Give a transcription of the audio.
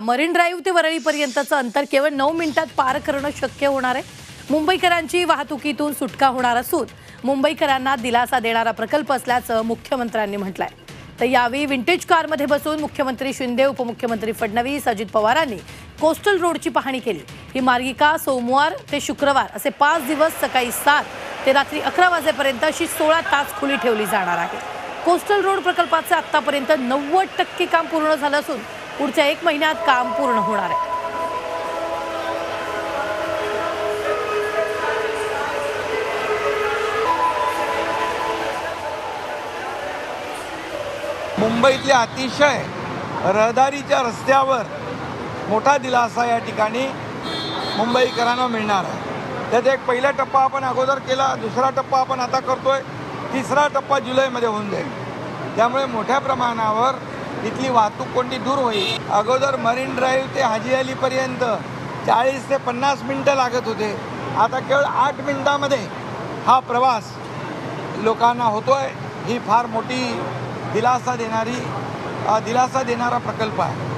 Marine drive ते वरळीपर्यंतचं अंतर केवळ नऊ मिनिटात पार करणं शक्य होणार आहे. मुंबईकरांची वाहतुकीतून सुटका होणार असून मुंबईकरांना दिलासा देणारा प्रकल्प असल्याचं मुख्यमंत्र्यांनी म्हटलंय. तर यावेळी विंटेज कारमध्ये बसून मुख्यमंत्री शिंदे उपमुख्यमंत्री फडणवीस अजित पवारांनी कोस्टल रोडची पाहणी केली. ही मार्गिका सोमवार ते शुक्रवार असे पाच दिवस सकाळी सात ते रात्री अकरा वाजेपर्यंत अशी सोळा तास खुली ठेवली जाणार आहे. कोस्टल रोड प्रकल्पाचं आतापर्यंत नव्वद टक्के काम पूर्ण झालं असून पुढच्या एक महिन्यात काम पूर्ण होणार आहे. मुंबईतल्या अतिशय रहदारीच्या रस्त्यावर मोठा दिलासा या ठिकाणी मुंबईकरांना मिळणार आहे. त्यात एक पहिला टप्पा आपण अगोदर केला दुसरा टप्पा आपण आता करतोय तिसरा टप्पा जुलैमध्ये होऊन जाईल. त्यामुळे मोठ्या प्रमाणावर इथली वाहतूक कोणती दूर होईल. अगोदर मरीन ड्राईव्ह ते हाजी अलीपर्यंत चाळीस ते पन्नास मिनटं लागत होते. आता केवळ आठ मिनटामध्ये हा प्रवास लोकांना होतोय. ही फार मोठी दिलासा देणारी दिलासा देणारा प्रकल्प आहे.